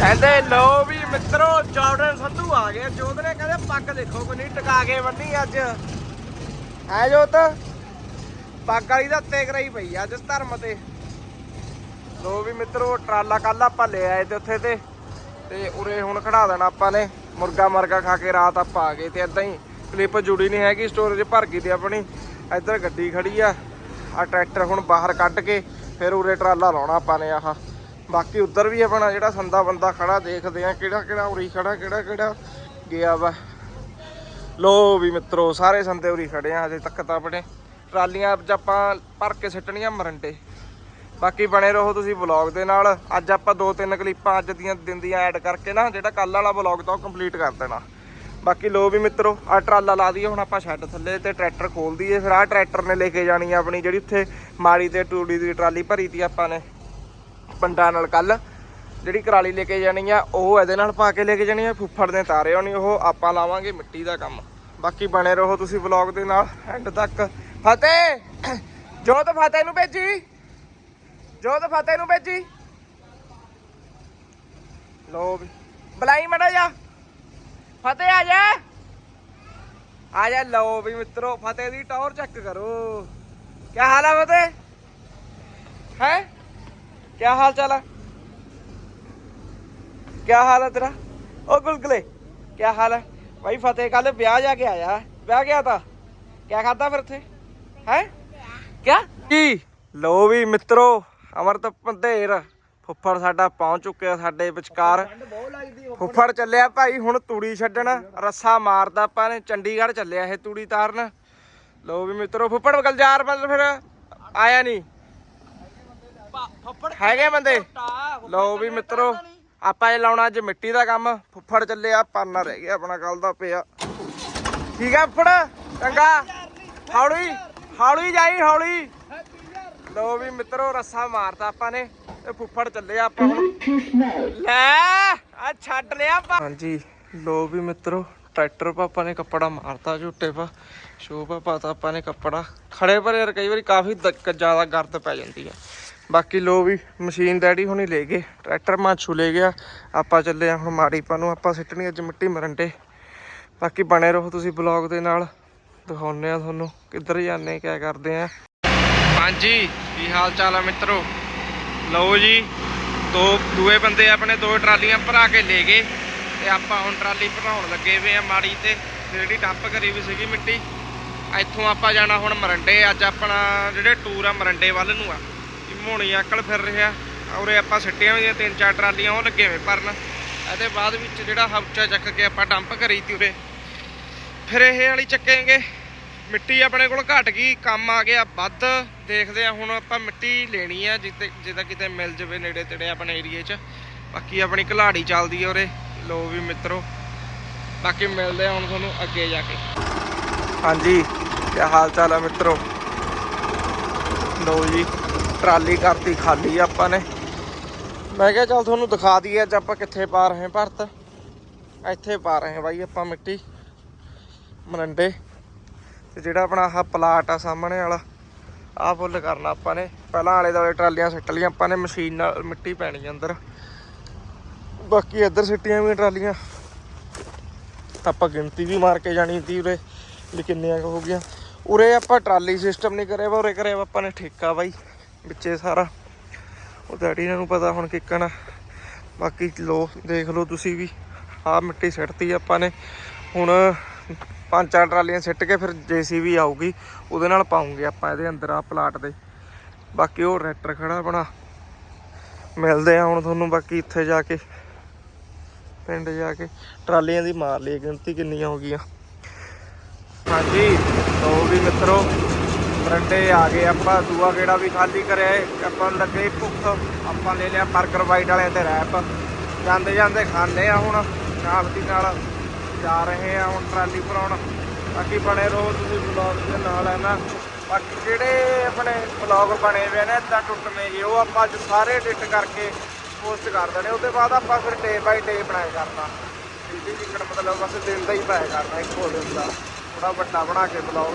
ਕਹਿੰਦੇ ਲੋ ਵੀ ਮਿੱਤਰੋ ਜਾਰਡਨ ਸੰਧੂ ਆ ਗਏ। ਜੋਤ ਨੇ ਕਹਿੰਦੇ, ਪੱਗ ਦੇਖੋ ਕੋਈ ਨਹੀਂ, ਟਿਕਾ ਕੇ ਬੰਨੀ ਅੱਜ। ਹੈ ਜੋਤ? ਪੱਗ ਵਾਲੀ ਦਾ ਉੱਤੇ ਕਰਾਈ ਪਈ ਆ, ਅੱਜ ਧਰਮ ਤੇ। ਲੋ ਵੀ ਮਿੱਤਰੋ, ਟਰਾਲਾ ਕੱਲ ਆਪਾਂ ਲੈ ਆਏ ਤੇ ਉੱਥੇ ਤੇ। ਤੇ ਉਰੇ ਹੁਣ ਖੜਾ ਦੇਣਾ ਆਪਾਂ ਨੇ। ਮੁਰਗਾ ਮਰਗਾ ਖਾ ਕੇ ਰਾਤ ਆਪਾਂ ਆ ਗਏ ਤੇ ਇਦਾਂ ਹੀ ਕਲਿੱਪ ਜੁੜੀ ਨਹੀਂ ਹੈਗੀ ਸਟੋਰੇਜ ਭਰ ਗਈ ਤੇ ਆਪਣੀ। ਇੱਧਰ ਗੱਡੀ ਖੜੀ ਆ ਆ ਟਰੈਕਟਰ ਹੁਣ ਬਾਹਰ ਕੱਢ ਕੇ, ਫਿਰ ਉਰੇ ਟਰਾਲਾ ਲਾਉਣਾ ਆਪਾਂ ਨੇ ਆਹ। ਬਾਕੀ ਉੱਧਰ ਵੀ ਆਪਣਾ ਜਿਹੜਾ ਸੰਦਾ ਬੰਦਾ ਖੜਾ ਦੇਖਦੇ ਆ, ਕਿਹੜਾ ਕਿਹੜਾ ਉਰੀ ਖੜਾ, ਕਿਹੜਾ ਕਿਹੜਾ ਗਿਆ ਵਾ। ਲੋ ਵੀ ਮਿੱਤਰੋ, ਸਾਰੇ ਸੰਦੇ ਉਰੀ ਖੜੇ ਆ ਹਜੇ ਤੱਕ ਤਾਂ ਆਪਣੇ। ਟਰਾਲੀਆਂ ਅੱਜ ਆਪਾਂ ਭਰ ਕੇ ਸਿੱਟਣੀਆਂ ਮਰੰਡੇ। ਬਾਕੀ ਬਣੇ ਰਹੋ ਤੁਸੀਂ ਵਲੌਗ ਦੇ ਨਾਲ। ਅੱਜ ਆਪਾਂ ਦੋ ਤਿੰਨ ਕਲਿੱਪਾਂ ਅੱਜ ਦੀਆਂ ਦਿਨ ਦੀਆਂ ਐਡ ਕਰਕੇ ਨਾ, ਜਿਹੜਾ ਕੱਲ ਵਾਲਾ ਵਲੌਗ ਤਾਂ ਉਹ ਕੰਪਲੀਟ ਕਰ ਦੇਣਾ। ਬਾਕੀ ਲੋ ਵੀ ਮਿੱਤਰੋ ਆ ਟਰਾਲਾ ਲਾ ਦਈਏ, ਹੁਣ ਆਪਾਂ ਛੱਡ ਥੱਲੇ ਤੇ ਟਰੈਕਟਰ ਖੋਲ ਦਈਏ। ਫਿਰ ਆਹ ਟਰੈਕਟਰ ਨੇ ਲੈ ਕੇ ਜਾਣੀ ਆ ਆਪਣੀ ਜਿਹੜੀ ਉੱਥੇ ਮਾੜੀ ਤੇ ਟੂੜੀ ਦੀ ਟਰਾਲੀ ਭਰੀ ਤੀ ਆਪਾਂ ਨੇ। ਪੰਡਾਂ ਨਾਲ ਕੱਲ ਜਿਹੜੀ ਕਰਾਲੀ ਲੈ ਕੇ ਜਾਣੀ ਆ, ਉਹ ਇਹਦੇ ਨਾਲ ਪਾ ਕੇ ਲੈ ਕੇ ਜਾਣੀ ਆ, ਫੁੱਫੜ ਨੇ ਤਾਰੇ ਹੋਣੀ, ਉਹ ਆਪਾਂ ਲਾਵਾਂਗੇ ਮਿੱਟੀ ਦਾ ਕੰਮ। ਬਾਕੀ ਬਣੇ ਰਹੋ ਤੁਸੀਂ ਵਲੌਗ ਦੇ ਨਾਲ ਐਂਡ ਤੱਕ। ਫਤਿਹ! ਜੋਤ ਫਤਿਹ ਨੂੰ ਭੇਜੀ। ਜੋਤ ਫਤਿਹ ਨੂੰ ਭੇਜੀ। ਲੋ ਵੀ। ਬਲਾਈ ਮੜਾ ਜਾ ਫਤਿਹ ਆ ਜਾ। ਆ ਜਾ, ਲਓ ਵੀ ਮਿੱਤਰੋ, ਫਤਿਹ ਦੀ ਟੌਰ ਚੈੱਕ ਕਰੋ। ਕੀ ਹਾਲ ਆ ਫਤਿਹ? ਹੈ? ਕੀ ਹਾਲ ਚਾਲ ਹੈ ਕੀ ਹਾਲ ਹੈ ਤੇਰਾ? ਉਹ ਗੁਲਗਲੇ ਕੀ ਹਾਲ ਹੈ ਭਾਈ ਫਤਿਹ ਕੱਲ ਵਿਆਹ ਜਾ ਕੇ ਆਇਆ। ਵਿਆਹ ਗਿਆ ਤਾਂ? ਕੀ ਖਾਦਾ ਫਿਰ ਉੱਥੇ? ਹੈ? ਕਿਆ? ਕੀ? ਲੋ ਵੀ ਮਿੱਤਰੋ, ਅਮਰਤ ਪੰਧੇਰ ਫੁੱਫੜ ਸਾਡਾ ਪਹੁੰਚ ਚੁੱਕਿਆ ਸਾਡੇ ਵਿਚਕਾਰ। ਫੁੱਫੜ ਚੱਲਿਆ ਭਾਈ, ਹੁਣ ਤੂੜੀ ਛੱਡਣ। ਰੱਸਾ ਮਾਰਦਾ ਆਪਾਂ ਨੇ, ਚੰਡੀਗੜ੍ਹ ਚੱਲਿਆ ਇਹ ਤੂੜੀ ਤਾਰਨ। ਲੋ ਵੀ ਮਿੱਤਰੋ, ਫੁੱਫੜ ਗਲਜਾਰ ਮਤਲਬ ਫਿਰ ਆਇਆ ਨਹੀਂ। ਹੈਗੇ ਬੰਦੇ। ਲੋ ਵੀ ਮਿੱਤਰੋ ਆਪਾਂ ਇਹ ਲਾਉਣਾ ਅੱਜ ਮਿੱਟੀ ਦਾ ਕੰਮ। ਫੁੱਫੜ ਚੱਲਿਆ ਪਾਨਾ ਰਹਿ ਗਿਆ ਆਪਣਾ ਕੱਲ ਦਾ ਪਿਆ। ਠੀਕ ਆ ਫੁੱਫੜ? ਚੰਗਾ। ਹੌਲੀ ਹੌਲੀ ਜਾਈ ਹੌਲੀ। ਲੋ ਵੀ ਮਿੱਤਰੋ ਰੱਸਾ ਮਾਰਤਾ ਆਪਾਂ ਨੇ। ਤੇ ਫੁੱਫੜ ਚੱਲਿਆ ਆਪਾਂ ਹੁਣ। ਲੈ ਆ ਛੱਡ ਲਿਆ ਆਪਾਂ। ਹਾਂਜੀ ਲੋ ਵੀ ਮਿੱਤਰੋ ਟਰੈਕਟਰ ਪਾ ਆਪਾਂ ਨੇ ਕੱਪੜਾ ਮਾਰਤਾ ਝੁੱਟੇ ਪਾ। ਸ਼ੋ ਪਾ ਪਾਤਾ ਆਪਾਂ ਨੇ ਕੱਪੜਾ। ਖੜੇ ਪਰ ਯਾਰ ਕਈ ਵਾਰੀ ਕਾਫੀ ਜ਼ਿਆਦਾ ਗਰਦ ਪੈ ਜਾਂਦੀ ਹੈ ਬਾਕੀ ਲੋ ਵੀ, ਮਸ਼ੀਨ ਡੈਡੀ ਹੁਣੀ ਲੈ ਗਏ, ਟਰੈਕਟਰ ਮਾਛੂ ਲੈ ਗਿਆ। ਆਪਾਂ ਚੱਲੇ ਆ ਹੁਣ ਮਾੜੀ ਪਾ ਨੂੰ, ਆਪਾਂ ਸਿੱਟਣੀ ਅੱਜ ਮਿੱਟੀ ਮਰੰਡੇ ਬਾਕੀ ਬਣੇ ਰਹੋ ਤੁਸੀਂ ਬਲੌਗ ਦੇ ਨਾਲ, ਦਿਖਾਉਂਦੇ ਆ ਤੁਹਾਨੂੰ ਕਿੱਧਰ ਜਾਂਦੇ, ਕਿਆ ਕਰਦੇ ਆ। ਹਾਂਜੀ, ਕੀ ਹਾਲ ਚਾਲ ਆ ਮਿੱਤਰੋ? ਲਓ ਜੀ, ਦੋ, ਦੂਏ ਬੰਦੇ ਆਪਣੇ ਦੋ ਟਰਾਲੀਆਂ ਭਰਾ ਕੇ ਲੈ ਗਏ ਤੇ ਆਪਾਂ ਹੁਣ ਟਰਾਲੀ ਭਰਾਉਣ ਲੱਗੇ ਵੇ ਆ ਮਾੜੀ ਤੇ ਤੇ ਜਿਹੜੀ ਡੰਪ ਕਰੀ ਵੀ ਸੀਗੀ ਮਿੱਟੀ। ਇੱਥੋਂ ਆਪਾਂ ਜਾਣਾ ਹੁਣ ਮਰੰਡੇ, ਅੱਜ ਆਪਣਾ ਜਿਹੜੇ ਟੂਰ ਆ ਮਰੰਡੇ ਵੱਲ ਨੂੰ ਆ। ਮੋਣੀ ਅਕਲ ਫਿਰ ਰਿਹਾ ਔਰੇ ਆਪਾਂ ਸਿੱਟੀਆਂ ਵੀ ਤਿੰਨ ਚਾਰ ਟਰਾਲੀਆਂ ਉਹ ਲੱਗੇ ਹੋਏ ਭਰਨ। ਇਹਦੇ ਬਾਅਦ ਵਿੱਚ ਜਿਹੜਾ ਹਫਚਾ ਚੱਕ ਕੇ ਆਪਾਂ ਡੰਪ ਕਰੀ ਤੀ ਉਰੇ। ਫਿਰ ਇਹ ਵਾਲੀ ਚੱਕੇਂਗੇ। ਮਿੱਟੀ ਆਪਣੇ ਕੋਲ ਘਟ ਗਈ, ਕੰਮ ਆ ਗਿਆ ਵੱਧ। ਦੇਖਦੇ ਆ ਹੁਣ ਆਪਾਂ ਮਿੱਟੀ ਲੈਣੀ ਆ, ਜਿੱਤੇ ਜਿੱਦਾਂ ਕਿਤੇ ਮਿਲ ਜਵੇ ਨੇੜੇ ਤੇੜੇ ਆਪਣੇ ਏਰੀਏ 'ਚ। ਬਾਕੀ ਆਪਣੀ ਘਲਾੜੀ ਚੱਲਦੀ ਆ ਉਰੇ, ਲੋ ਵੀ ਮਿੱਤਰੋ। ਬਾਕੀ ਮਿਲਦੇ ਆ ਹੁਣ ਤੁਹਾਨੂੰ ਅੱਗੇ ਜਾ ਕੇ। ਹਾਂਜੀ ਕੀ ਹਾਲ ਚਾਲ ਆ ਮਿੱਤਰੋ? ਲੋ ਜੀ। ਟਰਾਲੀ ਕਰਤੀ ਖਾਲੀ ਆਪਾਂ ਨੇ। ਮੈਂ ਕਿਹਾ ਚੱਲ ਤੁਹਾਨੂੰ ਦਿਖਾ ਦਈਏ ਅੱਜ ਆਪਾਂ ਕਿੱਥੇ ਪਾ ਰਹੇ ਹਾਂ ਭਰਤ। ਇੱਥੇ ਪਾ ਰਹੇ ਹਾਂ ਬਾਈ ਆਪਾਂ ਮਿੱਟੀ ਮਰੰਡੇ ਤੇ ਜਿਹੜਾ ਆਪਣਾ ਆਹ ਪਲਾਟ ਆ ਸਾਹਮਣੇ ਵਾਲਾ, ਆਹ ਫੁੱਲ ਕਰਨਾ ਆਪਾਂ ਨੇ। ਪਹਿਲਾਂ ਆਲੇ ਦੁਆਲੇ ਟਰਾਲੀਆਂ ਸਿੱਟ ਲਈਆਂ ਆਪਾਂ ਨੇ, ਮਸ਼ੀਨ ਨਾਲ ਮਿੱਟੀ ਪੈਣੀ ਅੰਦਰ। ਬਾਕੀ ਇੱਧਰ ਸਿੱਟੀਆਂ ਵੀ ਟਰਾਲੀਆਂ। ਆਪਾਂ ਗਿਣਤੀ ਵੀ ਮਾਰ ਕੇ ਜਾਣੀ ਤੀ ਉਰੇ ਵੀ ਕਿੰਨੀਆਂ ਕੁ ਹੋ ਗਈਆਂ। ਉਰੇ ਆਪਾਂ ਟਰਾਲੀ ਸਿਸਟਮ ਨਹੀਂ ਕਰਿਆ ਵਾ, ਉਰੇ ਕਰਿਆ ਆਪਾਂ ਨੇ ਠੇਕਾ ਬਾਈ। ਵਿੱਚੇ ਸਾਰਾ। ਉਹ ਡੈਡੀ ਇਹਨਾਂ ਨੂੰ ਪਤਾ ਹੁਣ ਕਿੱਕਣ ਬਾਕੀ ਲੋ, ਦੇਖ ਲਓ ਤੁਸੀਂ ਵੀ। ਆਹ ਮਿੱਟੀ ਸਿੱਟਤੀ ਆਪਾਂ ਨੇ। ਹੁਣ ਪੰਜ ਚਾਰ ਟਰਾਲੀਆਂ ਸਿੱਟ ਕੇ ਫਿਰ ਜੀਸੀਬੀ ਆਊਗੀ। ਉਹਦੇ ਨਾਲ ਪਾਉਂਗੇ ਆਪਾਂ ਇਹਦੇ ਅੰਦਰ ਆ ਪਲਾਟ ਦੇ। ਬਾਕੀ ਉਹ ਟਰੈਕਟਰ ਖੜਾ ਆਪਣਾ ਮਿਲਦੇ ਆ ਹੁਣ ਤੁਹਾਨੂੰ ਬਾਕੀ ਇੱਥੇ ਜਾ ਕੇ। ਪਿੰਡ ਜਾ ਕੇ। ਟਰਾਲੀਆਂ ਦੀ ਮਾਰ ਲਈ ਗਿਣਤੀ ਕਿੰਨੀਆਂ ਹੋ ਗਈਆਂ। ਹਾਂਜੀ ਲੋ ਵੀ ਮਿੱਤਰੋ। ਮਰੰਡੇ ਆ ਗਏ। ਆਪਾਂ ਦੂਆ ਗੇੜਾ ਵੀ ਖਾਲੀ ਕਰਿਆ ਏ। ਆਪਾਂ ਨੂੰ ਲੱਗੇ ਭੁੱਖ। ਆਪਾਂ ਲੈ ਲਿਆ 버ਗਰ ਵਾਈਟ ਵਾਲਿਆਂ ਤੇ ਰੈਪ। ਜਾਂਦੇ ਜਾਂਦੇ ਖਾਣੇ ਆ ਹੁਣ। ਨਾਲ ਦੀ ਨਾਲ ਜਾ ਰਹੇ ਆ ਹੁਣ ਟਰਾਲੀ ਭਰਾਉਣ ਬਾਕੀ ਬਣੇ ਰਹੋ ਤੁਸੀਂ ਵਲੌਗ ਦੇ ਨਾਲ ਹੈ ਨਾ। ਬਾਕੀ ਜਿਹੜੇ ਆਪਣੇ ਵਲੌਗ ਬਣੇ ਹੋਏ ਨੇ ਇਦਾਂ ਟੁੱਟਵੇਂ ਜੀ ਉਹ ਆਪਾਂ ਅੱਜ ਸਾਰੇ ਐਡਿਟ ਕਰਕੇ ਪੋਸਟ ਕਰ ਦੇਣੇ। ਉਹਦੇ ਬਾਅਦ ਆਪਾਂ ਫਿਰ ਡੇ ਬਾਈ ਡੇ ਬਣਾਇਆ ਕਰਨਾ। ਜਿਹਦੀ ਜਿੱਕਣ ਮਤਲਬ ਬਸ ਦਿਨ ਦਾ ਹੀ ਪਾਇਆ ਕਰਨਾ ਇੱਕੋ ਦਿਨ ਦਾ। ਥੋੜਾ ਵੱਡਾ ਬਣਾ ਕੇ ਬਲੌਗ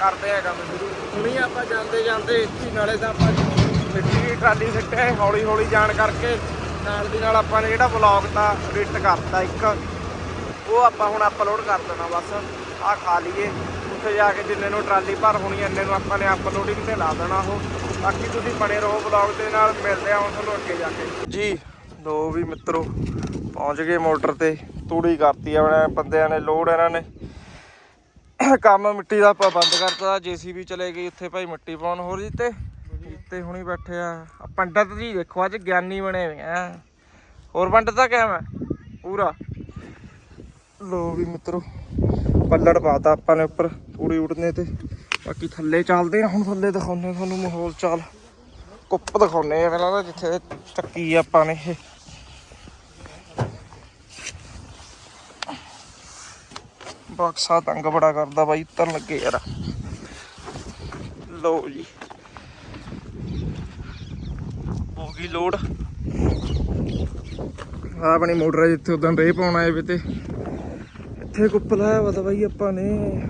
ਕਰਦੇ ਆ ਕੰਮ ਸ਼ੁਰੂ। ਹੁਣੀ ਆਪਾਂ ਜਾਂਦੇ ਜਾਂਦੇ ਇੱਥੇ ਨਾਲੇ ਤਾਂ ਆਪਾਂ ਮਿੱਟੀ ਦੀ ਟਰਾਲੀ ਸਿੱਟੇ ਹੌਲੀ ਹੌਲੀ ਜਾਣ ਕਰਕੇ ਨਾਲ ਦੀ ਨਾਲ ਆਪਾਂ ਨੇ ਜਿਹੜਾ ਵਲੌਗ ਦਾ ਐਡਿਟ ਕਰਤਾ ਇੱਕ ਉਹ ਆਪਾਂ ਹੁਣ ਅਪਲੋਡ ਕਰ ਦੇਣਾ ਬਸ ਆਹ ਖਾ ਲਈਏ। ਉੱਥੇ ਜਾ ਕੇ ਜਿੰਨੇ ਨੂੰ ਟਰਾਲੀ ਭਰ ਹੋਣੀ ਐ, ਇੰਨੇ ਨੂੰ ਆਪਾਂ ਨੇ ਅਪਲੋਡਿੰਗ ਤੇ ਲਾ ਦੇਣਾ ਉਹ। ਬਾਕੀ ਤੁਸੀਂ ਬਣੇ ਰਹੋ ਵਲੌਗ ਦੇ ਨਾਲ ਮਿਲਦੇ ਆ ਹੁਣ ਤੁਹਾਨੂੰ ਅੱਗੇ ਜਾ ਕੇ। ਜੀ ਲੋ ਵੀ ਮਿੱਤਰੋ ਪਹੁੰਚ ਗਏ ਮੋਟਰ ਤੇ ਤੂੜੀ ਕਰਤੀ ਆਪਣੇ ਬੰਦਿਆਂ ਨੇ ਲੋਡ ਇਹਨਾਂ ਨੇ। ਕੰਮ ਮਿੱਟੀ ਦਾ ਆਪਾਂ ਬੰਦ ਕਰਤਾ ਜੀਸੀਬੀ ਚਲੇ ਗਈ ਉੱਥੇ ਭਾਈ ਮਿੱਟੀ ਪਾਉਣ ਹੋਰ ਜੀਤੇ ਜੀਤੇ ਹੁਣੀ ਬੈਠੇ ਆ। ਪੰਡਤ ਜੀ ਦੇਖੋ ਅੱਜ ਗਿਆਨੀ ਬਣੇ ਹੋਏ ਆ। ਹੋਰ ਪੰਡਤ ਦਾ ਕਿਆ ਮੈਂ ਪੂਰਾ। ਲੋ ਵੀ ਮਿੱਤਰੋ ਪੱਲੜ ਪਾਤਾ ਆਪਾਂ ਨੇ ਉੱਪਰ ਤੂੜੀ ਉੜਨੇ ਤੇ। ਬਾਕੀ ਥੱਲੇ ਚੱਲਦੇ ਆ ਹੁਣ ਥੱਲੇ ਦਿਖਾਉਂਦੇ ਆ ਤੁਹਾਨੂੰ ਮਾਹੌਲ ਚਾਲ। ਕੁੱਪ ਦਿਖਾਉਂਦੇ ਆ ਪਹਿਲਾਂ ਤਾਂ ਜਿੱਥੇ ਚੱਕੀ ਆਪਾਂ ਨੇ ਇਹ। ਬਕਸਾ ਤੰਗ ਬੜਾ ਕਰਦਾ ਬਾਈ ਉਤਰਨ ਲੱਗੇ ਯਾਰ। ਲਓ ਜੀ। ਹੋ ਗਈ ਲੋਡ। ਆ ਆਪਣੀ ਮੋਟਰ ਹੈ ਜਿੱਥੇ ਉਦੋਂ ਰੇ ਪਾਉਣ ਆਏ ਵੇ ਤੇ। ਇੱਥੇ ਕੁੱਪ ਲਾਇਆ ਵਾ ਤਾਂ ਬਾਈ ਆਪਾਂ ਨੇ।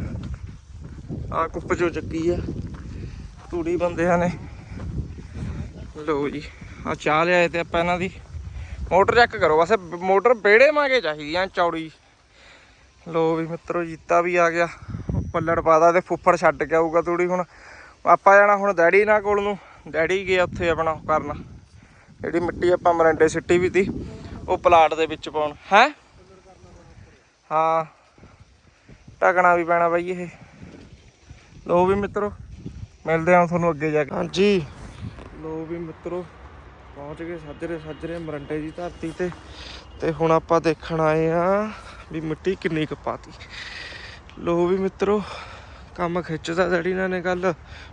ਆ ਕੁੱਪ ਚੋਂ ਚੱਕੀ ਆ। ਤੂੜੀ ਬੰਦਿਆਂ ਨੇ। ਲਓ ਜੀ। ਆ ਚਾਹ ਲਿਆਏ ਤੇ ਆਪਾਂ ਇਹਨਾਂ ਦੀ। ਮੋਟਰ ਚੈੱਕ ਕਰੋ। ਵੈਸੇ ਮੋਟਰ ਬੇੜੇ ਮਾਗੇ ਚਾਹੀਦੀ ਆ, ਚੌੜੀ। ਲੋ ਵੀ ਮਿੱਤਰੋ ਜੀਤਾ ਵੀ ਆ ਗਿਆ। ਪੱਲੜ ਪਾਦਾ ਤੇ ਫੁੱਫੜ ਛੱਡ ਕੇ ਆਊਗਾ ਤੂੜੀ ਹੁਣ। ਆਪਾਂ ਜਾਣਾ ਹੁਣ ਡੈਡੀ ਨਾਲ ਕੋਲ ਨੂੰ। ਡੈਡੀ ਗਿਆ ਉੱਥੇ ਆਪਣਾ ਕਰਨ। ਜਿਹੜੀ ਮਿੱਟੀ ਆਪਾਂ ਮਰੰਡੇ ਸਿੱਟੀ ਵੀ ਤੀ ਉਹ ਪਲਾਟ ਦੇ ਵਿੱਚ ਪਾਉਣ। ਹੈ? ਹਾਂ। ਟਕਣਾ ਵੀ ਪੈਣਾ ਬਾਈ ਇਹ। ਲੋ ਵੀ ਮਿੱਤਰੋ ਮਿਲਦੇ ਆ ਤੁਹਾਨੂੰ ਅੱਗੇ ਜਾ ਕੇ। ਹਾਂਜੀ। ਲੋ ਵੀ ਮਿੱਤਰੋ ਪਹੁੰਚ ਗਏ ਸਾਜਰੇ ਸਾਜਰੇ ਮਰੰਡੇ ਦੀ ਧਰਤੀ ਤੇ। ਤੇ ਹੁਣ ਆਪਾਂ ਦੇਖਣ ਆਏ ਆ। ਵੀ ਮਿੱਟੀ ਕਿੰਨੀ ਕੁ ਪਾਤੀ। ਲੋ ਵੀ ਮਿੱਤਰੋ, ਕੰਮ ਖਿੱਚਦਾ ਡੈਡੀ ਨਾਲ ਨੇ ਗੱਲ।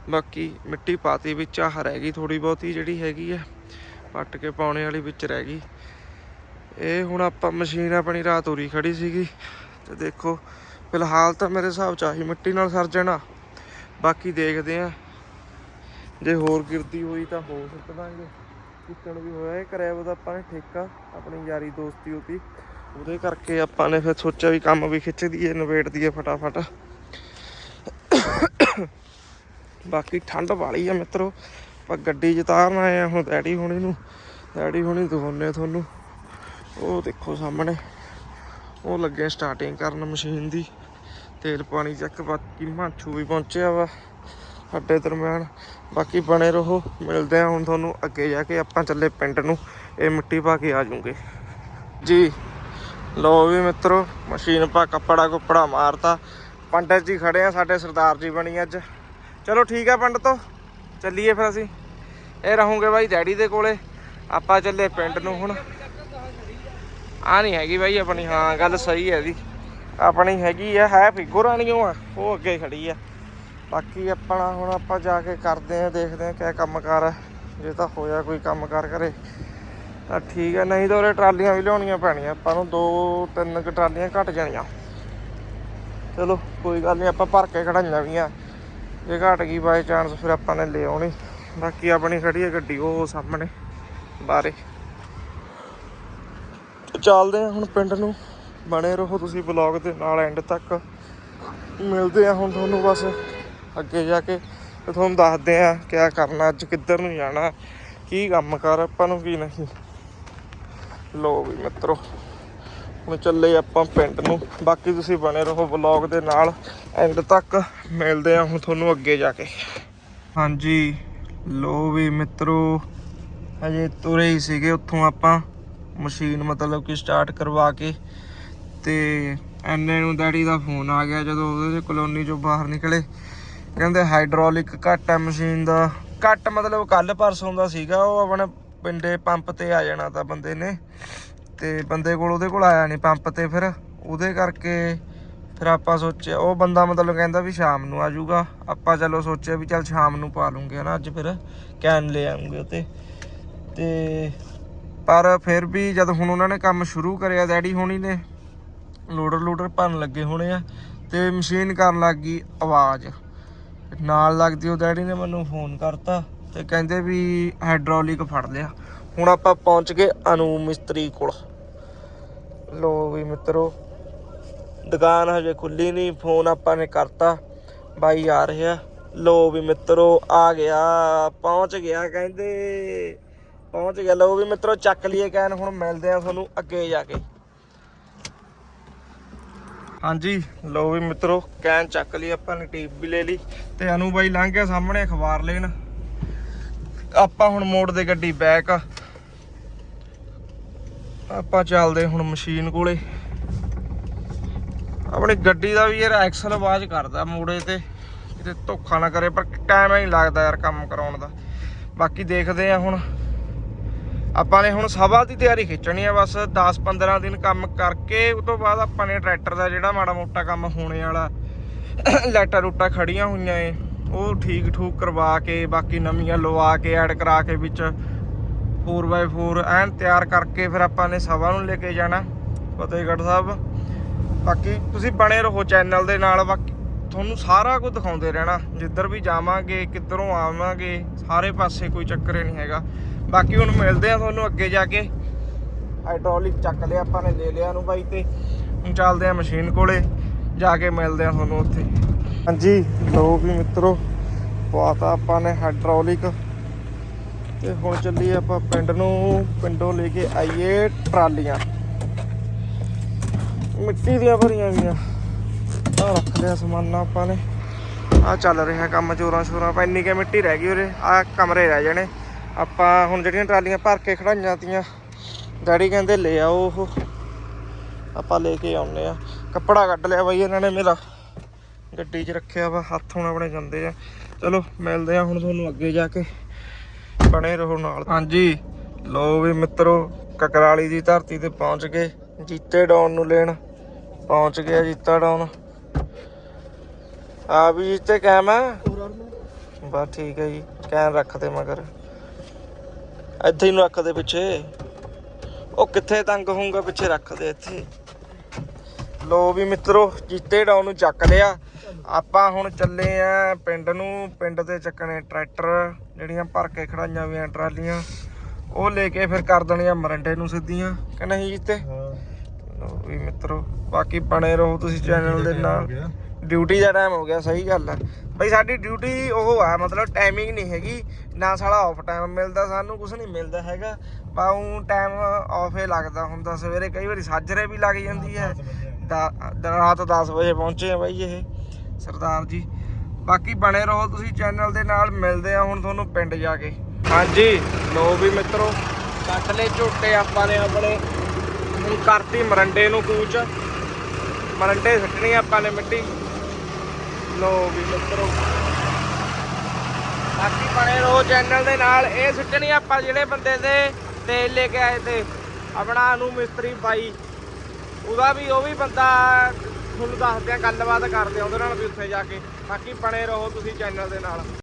ਬਾਕੀ ਮਿੱਟੀ ਪਾਤੀ ਵਿੱਚ ਆਹ ਰਹਿ ਗਈ ਥੋੜੀ ਬਹੁਤੀ ਜਿਹੜੀ ਹੈਗੀ ਆ, ਪੱਟ ਕੇ ਪਾਉਣੇ ਵਾਲੀ ਵਿੱਚ ਰਹਿ ਗਈ। ਇਹ ਹੁਣ ਆਪਾਂ ਮਸ਼ੀਨ ਆਪਣੀ ਰਾਤ ਉਰੀ ਖੜੀ ਸੀਗੀ ਤੇ ਦੇਖੋ, ਫਿਲਹਾਲ ਤਾਂ ਮੇਰੇ ਹਿਸਾਬ ਚ ਆਹੀ ਮਿੱਟੀ ਨਾਲ ਸਰ ਜਾਣਾ। ਬਾਕੀ ਦੇਖਦੇ ਆ ਜੇ ਹੋਰ ਗਿਰਦੀ ਹੋਈ ਤਾਂ ਹੋ ਸਕਦਾਂਗੇ ਕਿੱਕਣ ਵੀ ਹੋਇਆ, ਇਹ ਕਰਿਆ ਉਹਦਾ ਆਪਾਂ ਨੇ ਠੇਕਾ, ਆਪਣੀ ਯਾਰੀ ਦੋਸਤੀ ਉਹਦੀ। ਉਹਦੇ ਕਰਕੇ ਆਪਾਂ ਨੇ ਫਿਰ ਸੋਚਿਆ ਵੀ ਕੰਮ ਵੀ ਖਿੱਚ ਦਈਏ ਨਵੇੜ ਦਈਏ ਫਟਾਫਟ। ਬਾਕੀ ਠੰਡ ਵਾਲੀ ਆ ਮਿੱਤਰੋ। ਆਪਾਂ ਗੱਡੀ 'ਚ ਤਾਰਨ ਆਏ ਆ ਹੁਣ ਡੈਡੀ ਹੁਣੀ ਨੂੰ। ਡੈਡੀ ਹੁਣੀ ਦਿਖਾਉਂਦੇ ਆ ਤੁਹਾਨੂੰ। ਉਹ ਦੇਖੋ ਸਾਹਮਣੇ। ਉਹ ਲੱਗੇ ਸਟਾਰਟਿੰਗ ਕਰਨ ਮਸ਼ੀਨ ਦੀ। ਤੇਲ ਪਾਣੀ ਚੱਕ, ਬਾਕੀ ਮਾਂਛੂ ਵੀ ਪਹੁੰਚਿਆ ਵਾ ਸਾਡੇ ਦਰਮਿਆਨ। ਬਾਕੀ ਬਣੇ ਰਹੋ। ਮਿਲਦੇ ਆ ਹੁਣ ਤੁਹਾਨੂੰ ਅੱਗੇ ਜਾ ਕੇ ਆਪਾਂ ਚੱਲੇ ਪਿੰਡ ਨੂੰ। ਇਹ ਮਿੱਟੀ ਪਾ ਕੇ ਆ ਜਾਊਂਗੇ। ਜੀ। ਲੋ ਵੀ ਮਿੱਤਰੋ, ਮਸ਼ੀਨ ਪਾ ਕੱਪੜਾ ਕੁੱਪੜਾ ਮਾਰਤਾ। ਪੰਡਤ ਜੀ ਖੜੇ ਆ, ਸਾਡੇ ਸਰਦਾਰ ਜੀ ਬਣੀ ਅੱਜ। ਚਲੋ ਠੀਕ ਆ ਪੰਡਤੋ, ਚੱਲੀਏ ਫਿਰ ਅਸੀਂ। ਇਹ ਰਹੂਗੇ ਬਾਈ ਡੈਡੀ ਦੇ ਕੋਲੇ। ਆਪਾਂ ਚੱਲੇ ਪਿੰਡ ਨੂੰ ਹੁਣ। ਆ ਨਹੀਂ ਹੈਗੀ ਬਾਈ ਆਪਣੀ, ਹਾਂ, ਗੱਲ ਸਹੀ ਹੈ ਜੀ ਆਪਣੀ ਹੈਗੀ ਆ, ਹੈ ਫਿਗੁਰਾਣੀਓ ਆ, ਉਹ ਅੱਗੇ ਖੜੀ ਆ। ਬਾਕੀ ਆਪਣਾ ਹੁਣ ਆਪਾਂ ਜਾ ਕੇ ਕਰਦੇ ਆ, ਦੇਖਦੇ ਆ ਕਿਆ ਕੰਮ ਕਾਰ ਹੈ ਜੇ ਤਾਂ ਹੋਇਆ ਕੋਈ ਕੰਮ ਕਾਰ ਕਰੇ। ਤਾਂ ਠੀਕ ਹੈ, ਨਹੀਂ ਤਾਂ ਉਹਰੇ ਟਰਾਲੀਆਂ ਵੀ ਲਿਆਉਣੀਆਂ ਪੈਣੀਆਂ, ਆਪਾਂ ਨੂੰ ਦੋ, ਤਿੰਨ ਕੁ ਟਰਾਲੀਆਂ ਘਟ ਜਾਣੀਆਂ। ਚਲੋ, ਕੋਈ ਗੱਲ ਨਹੀਂ, ਆਪਾਂ ਭਰ ਕੇ ਖੜਾਈਆਂ ਵੀ ਆ। ਜੇ ਘਟ ਗਈ ਬਾਈ ਚਾਂਸ ਫਿਰ ਆਪਾਂ ਨੇ ਲੈ ਆਉਣੀ। ਬਾਕੀ ਆਪਣੀ ਖੜੀ ਹੈ ਗੱਡੀ, ਉਹ ਸਾਹਮਣੇ ਬਾਰੇ ਚੱਲਦੇ ਆ ਹੁਣ ਪਿੰਡ ਨੂੰ। ਬਣੇ ਰਹੋ ਤੁਸੀਂ ਵਲੌਗ ਦੇ ਨਾਲ ਐਂਡ ਤੱਕ। ਮਿਲਦੇ ਆ ਹੁਣ ਤੁਹਾਨੂੰ ਬਸ ਅੱਗੇ ਜਾ ਕੇ। ਤੁਹਾਨੂੰ ਦੱਸਦੇ ਆ ਕਿਆ ਕਰਨਾ, ਅੱਜ ਕਿੱਧਰ ਨੂੰ ਜਾਣਾ, ਕੀ ਕੰਮ ਕਰ, ਆਪਾਂ ਨੂੰ ਕੀ ਨਹੀਂ। ਲੋ ਵੀ ਮਿੱਤਰੋ, ਹੁਣ ਚੱਲੇ ਆਪਾਂ ਪਿੰਡ ਨੂੰ। ਬਾਕੀ ਤੁਸੀਂ ਬਣੇ ਰਹੋ ਵਲੌਗ ਦੇ ਨਾਲ। ਐਂਡ ਤੱਕ ਮਿਲਦੇ ਆ ਹੁਣ ਤੁਹਾਨੂੰ ਅੱਗੇ ਜਾ ਕੇ। ਹਾਂਜੀ ਲੋ ਵੀ ਮਿੱਤਰੋ, ਹਜੇ ਤੁਰੇ ਹੀ ਸੀਗੇ ਉੱਥੋਂ ਆਪਾਂ। ਮਸ਼ੀਨ ਮਤਲਬ ਕਿ ਸਟਾਰਟ ਕਰਵਾ ਕੇ। ਤੇ ਐਨੇ ਨੂੰ ਡੈਡੀ ਦਾ ਫੋਨ ਆ ਗਿਆ ਜਦੋਂ ਉਹਦੇ ਕਲੋਨੀ ਚੋਂ ਬਾਹਰ ਨਿਕਲੇ। ਕਹਿੰਦੇ ਹਾਈਡ੍ਰੋਲਿਕ ਘੱਟ ਹੈ ਮਸ਼ੀਨ ਦਾ। ਘੱਟ ਮਤਲਬ ਕੱਲ ਪਰਸੋਂ ਦਾ ਸੀਗਾ, ਉਹ ਆਪਣੇ ਪਿੰਡੇ ਪੰਪ ਤੇ ਆ ਜਾਣਾ ਤਾਂ ਬੰਦੇ ਨੇ ਤੇ ਬੰਦੇ ਕੋਲ ਉਹਦੇ ਕੋਲ ਆਇਆ ਨਹੀਂ ਪੰਪ ਤੇ ਫਿਰ ਉਹਦੇ ਕਰਕੇ ਫਿਰ ਆਪਾਂ ਸੋਚਿਆ, ਉਹ ਬੰਦਾ ਮਤਲਬ ਕਹਿੰਦਾ ਵੀ ਸ਼ਾਮ ਨੂੰ ਆ ਜਾਊਗਾ। ਆਪਾਂ ਚਲੋ ਸੋਚਿਆ ਵੀ ਚੱਲ ਸ਼ਾਮ ਨੂੰ ਪਾ ਲੂੰਗੇ ਹਨਾ, ਅੱਜ ਫਿਰ ਕੈਨ ਲੈ ਆਉਂਗੇ ਉਤੇ ਤੇ ਪਰ ਫਿਰ ਵੀ ਜਦ ਹੁਣ ਉਹਨਾਂ ਨੇ ਕੰਮ ਸ਼ੁਰੂ ਕਰਿਆ, ਡੈਡੀ ਹੋਣੀ ਨੇ ਲੋਡਰ ਲੋਡਰ ਭਰਨ ਲੱਗੇ ਹੋਣੇ ਆ ਤੇ ਮਸ਼ੀਨ ਕਰਨ ਲੱਗ ਗਈ ਆਵਾਜ਼। ਨਾਲ ਲੱਗਦੀ ਉਹ ਡੈਡੀ ਨੇ ਮੈਨੂੰ ਫੋਨ ਕਰਤਾ। ਤੇ ਕਹਿੰਦੇ ਵੀ ਹਾਈਡ੍ਰੋਲਿਕ ਫੜ ਲਿਆ। ਹੁਣ ਆਪਾਂ ਪਹੁੰਚ ਗਏ ਅਨੂ ਮਿਸਤਰੀ ਕੋਲ। ਲੋ ਵੀ ਮਿੱਤਰੋ, ਦੁਕਾਨ ਹਜੇ ਖੁੱਲੀ ਨਹੀਂ ਫੋਨ ਆਪਾਂ ਨੇ ਕਰਤਾ, ਬਾਈ ਆ ਰਿਹਾ ਲੋ ਵੀ ਮਿੱਤਰੋ, ਆ ਗਿਆ, ਪਹੁੰਚ ਗਿਆ ਕਹਿੰਦੇ। ਪਹੁੰਚ ਗਿਆ। ਲੋ ਵੀ ਮਿੱਤਰੋ, ਚੱਕ ਲਈਏ ਕੈਨ ਹੁਣ ਮਿਲਦੇ ਆ ਤੁਹਾਨੂੰ ਅੱਗੇ ਜਾ ਕੇ। ਹਾਂਜੀ, ਲੋ ਵੀ ਮਿੱਤਰੋ ਕੈਨ ਚੱਕ ਲਈ ਆਪਾਂ ਨੇ ਟੀਪ ਵੀ ਲੈ ਲਈ। ਤੇ ਅਨੂ ਬਾਈ ਲੰਘ ਗਿਆ ਸਾਹਮਣੇ ਅਖਬਾਰ ਲੈਣ। ਆਪਾਂ ਹੁਣ ਮੋੜ ਦੇ ਗੱਡੀ ਬੈਕ ਆਪਾਂ ਚੱਲਦੇ ਹੁਣ ਮਸ਼ੀਨ ਕੋਲੇ। ਆਪਣੀ ਗੱਡੀ ਦਾ ਵੀ ਯਾਰ ਐਕਸਲ ਆਵਾਜ਼ ਕਰਦਾ ਮੋੜੇ ਤੇ। ਕਿਤੇ ਧੋਖਾ ਨਾ ਕਰੇ, ਪਰ ਟਾਈਮ ਹੀ ਨਹੀਂ ਲੱਗਦਾ ਯਾਰ ਕੰਮ ਕਰਾਉਣ ਦਾ। ਬਾਕੀ ਦੇਖਦੇ ਆ ਹੁਣ। ਆਪਾਂ ਨੇ ਹੁਣ ਸਭਾ ਦੀ ਤਿਆਰੀ ਖਿੱਚਣੀ ਆ, ਬਸ 10-15 ਦਿਨ ਕੰਮ ਕਰਕੇ ਉਸ ਤੋਂ ਬਾਅਦ ਆਪਾਂ ਨੇ ਟਰੈਕਟਰ ਦਾ ਜਿਹੜਾ ਮਾੜਾ ਮੋਟਾ ਕੰਮ ਹੋਣੇ ਵਾਲਾ ਲੈਟਾ ਰੂਟਾ ਖੜੀਆਂ ਹੋਈਆਂ ਏ। ਉਹ ਠੀਕ ਠੂਕ ਕਰਵਾ ਕੇ, ਬਾਕੀ ਨਵੀਆਂ ਲਵਾ ਕੇ ਐਡ ਕਰਾ ਕੇ ਵਿੱਚ 4x4 ਐਨ ਤਿਆਰ ਕਰਕੇ ਫਿਰ ਆਪਾਂ ਨੇ ਸਭਾ ਨੂੰ ਲੈ ਕੇ ਜਾਣਾ, ਫਤਿਹਗੜ੍ਹ ਸਾਹਿਬ। ਬਾਕੀ ਤੁਸੀਂ ਬਣੇ ਰਹੋ ਚੈਨਲ ਦੇ ਨਾਲ, ਬਾਕੀ ਤੁਹਾਨੂੰ ਸਾਰਾ ਕੁਝ ਦਿਖਾਉਂਦੇ ਰਹਿਣਾ। ਜਿੱਧਰ ਵੀ ਜਾਵਾਂਗੇ, ਕਿੱਧਰੋਂ ਆਵਾਂਗੇ, ਸਾਰੇ ਪਾਸੇ ਕੋਈ ਚੱਕਰ ਹੀ ਨਹੀਂ ਹੈਗਾ। ਬਾਕੀ ਹੁਣ ਮਿਲਦੇ ਆ ਤੁਹਾਨੂੰ ਅੱਗੇ ਜਾ ਕੇ। ਹਾਈਡ੍ਰੋਲਿਕ ਚੱਕ ਲਿਆ ਆਪਾਂ ਨੇ, ਲੈ ਲਿਆ ਨੂੰ ਬਾਈ ਤੇ। ਹੁਣ ਚੱਲਦੇ ਆ ਮਸ਼ੀਨ ਕੋਲੇ, ਜਾ ਕੇ ਮਿਲਦੇ ਆ ਤੁਹਾਨੂੰ ਉੱਥੇ। ਹਾਂਜੀ ਲੋ ਵੀ ਮਿੱਤਰੋ, ਪਵਾਤਾ ਆਪਾਂ ਨੇ ਹਾਈਡ੍ਰੋਲਿਕ ਤੇ ਹੁਣ ਚੱਲੀਏ ਆਪਾਂ ਪਿੰਡ ਨੂੰ, ਪਿੰਡੋਂ ਲੈ ਕੇ ਆਈਏ ਟਰਾਲੀਆਂ। ਮਿੱਟੀ ਦੀਆਂ ਭਰੀਆਂ ਗਈਆਂ। ਆ ਰੱਖ ਲਿਆ ਸਮਾਨ ਆਪਾਂ ਨੇ। ਆ ਚੱਲ ਰਿਹਾ ਕੰਮ ਚੋਰਾਂ ਸ਼ੋਰਾਂ ਪੈ, ਇੰਨੀ ਕੇ ਮਿੱਟੀ ਰਹਿ ਗਈ ਉਰੇ। ਆ ਕਮਰੇ ਰਹਿ ਜਾਣੇ। ਆਪਾਂ ਹੁਣ ਜਿਹੜੀਆਂ ਟਰਾਲੀਆਂ ਭਰ ਕੇ ਖੜਾਈਆਂ ਤੀਆਂ, ਡੈਡੀ ਕਹਿੰਦੇ ਲੈ ਆਓ ਉਹ। ਆਪਾਂ ਲੈ ਕੇ ਆਉਨੇ ਆ ਕੱਪੜਾ ਕੱਢ ਲਿਆ ਬਈ ਇਹਨਾਂ ਨੇ ਮੇਰਾ। ਗੱਡੀ 'ਚ ਰੱਖਿਆ ਵਾ, ਹੱਥ ਹੁਣ ਆਪਣੇ ਗੰਦੇ ਆ। ਚਲੋ, ਮਿਲਦੇ ਆ ਹੁਣ ਤੁਹਾਨੂੰ ਅੱਗੇ ਜਾ ਕੇ। ਬਣੇ ਰਹੋ ਨਾਲ। ਹਾਂਜੀ ਲੋ ਵੀ ਮਿੱਤਰੋ, ਕਕਰਾਲੀ ਦੀ ਧਰਤੀ ਤੇ ਪਹੁੰਚ ਗਏ। ਜੀਤੇ ਡਾਉਨ ਨੂੰ ਲੈਣ। ਪਹੁੰਚ ਗਿਆ ਜੀਤਾ ਡਾਉਨ ਆ ਵੀ ਜੀਤੇ ਕੈਮ ਆ? ਬਸ ਠੀਕ ਹੈ ਜੀ, ਕੈਨ ਰੱਖ ਦੇ ਮਗਰ। ਇੱਥੇ ਹੀ ਨੂੰ ਰੱਖ ਦੇ ਪਿੱਛੇ। ਉਹ ਕਿੱਥੇ ਤੰਗ ਹੋਊਗਾ, ਪਿੱਛੇ ਰੱਖ ਦੇ ਇੱਥੇ। ਲੋ ਵੀ ਮਿੱਤਰੋ ਜੀਤੇ ਡਾਉਨ ਨੂੰ ਚੱਕ ਲਿਆ। ਆਪਾਂ ਹੁਣ ਚੱਲੇ ਆ ਪਿੰਡ ਨੂੰ। ਪਿੰਡ ਤੇ ਚੱਕਣੇ ਟਰੈਕਟਰ ਜਿਹੜੀਆਂ ਭਰ ਕੇ ਖੜਾਈਆਂ ਵੀਆਂ ਟਰਾਲੀਆਂ। ਉਹ ਲੈ ਕੇ ਫਿਰ ਕਰ ਦੇਣੀਆਂ ਮਰੰਡੇ ਨੂੰ ਸਿੱਧੀਆਂ ਕਿ ਨਹੀਂ ਜੀਤੇ? ਲੋ ਵੀ ਮਿੱਤਰੋ ਬਾਕੀ ਬਣੇ ਰਹੋ ਤੁਸੀਂ ਚੈਨਲ ਦੇ ਨਾਲ। ਡਿਊਟੀ ਦਾ ਟਾਈਮ ਹੋ ਗਿਆ ਸਹੀ ਗੱਲ ਹੈ ਬਈ ਸਾਡੀ ਡਿਊਟੀ ਉਹ ਆ ਮਤਲਬ ਟਾਈਮਿੰਗ ਨਹੀਂ ਹੈਗੀ। ਨਾ ਸਾਲਾ ਆਫ ਟਾਈਮ ਮਿਲਦਾ ਸਾਨੂੰ ਕੁਝ ਨਹੀਂ ਮਿਲਦਾ ਹੈਗਾ। ਪਾਉ ਟਾਈਮ ਆਫ ਹੀ ਲੱਗਦਾ ਹੁੰਦਾ। ਸਵੇਰੇ ਕਈ ਵਾਰੀ ਸਾਜਰੇ ਵੀ ਲੱਗ ਜਾਂਦੀ ਹੈ। ਦਾ- ਦ- ਰਾਤ 10 ਵਜੇ ਪਹੁੰਚੇ ਆ ਬਾਈ ਇਹ, ਸਰਦਾਰ ਜੀ। ਬਾਕੀ ਬਣੇ ਰਹੋ ਤੁਸੀਂ ਚੈਨਲ ਦੇ ਨਾਲ, ਮਿਲਦੇ ਆ ਹੁਣ ਤੁਹਾਨੂੰ ਪਿੰਡ ਜਾ ਕੇ। ਹਾਂਜੀ, ਲੋ ਵੀ ਮਿੱਤਰੋ, ਕੱਟ ਲੈ ਝੋਟੇ ਆਪਾਂ ਨੇ ਆਪਣੇ। ਹੁਣ ਕਰਤੀ ਮਰੰਡੇ ਨੂੰ ਕੂਚ। ਮਰੰਡੇ ਸੱਟਣੀ ਆਪਾਂ ਨੇ ਮਿੱਟੀ। ਲੋ ਵੀ ਮਿੱਤਰੋ। ਬਾਕੀ ਬਣੇ ਰਹੋ ਚੈਨਲ ਦੇ ਨਾਲ। ਇਹ ਸੁੱਟਣੀ ਆਪਾਂ ਜਿਹੜੇ ਬੰਦੇ ਦੇ ਤੇਲ ਲੈ ਕੇ ਆਏ ਤੇ। ਆਪਣਾ ਨੂੰ ਮਿਸਤਰੀ ਬਾਈ। ਉਹਦਾ ਵੀ, ਉਹ ਵੀ ਬੰਦਾ ਤੁਹਾਨੂੰ ਦੱਸਦੇ ਆ, ਗੱਲਬਾਤ ਕਰਦੇ ਆ ਉਹਦੇ ਨਾਲ ਵੀ ਉੱਥੇ ਜਾ ਕੇ। ਬਾਕੀ ਬਣੇ ਰਹੋ ਤੁਸੀਂ ਚੈਨਲ ਦੇ ਨਾਲ।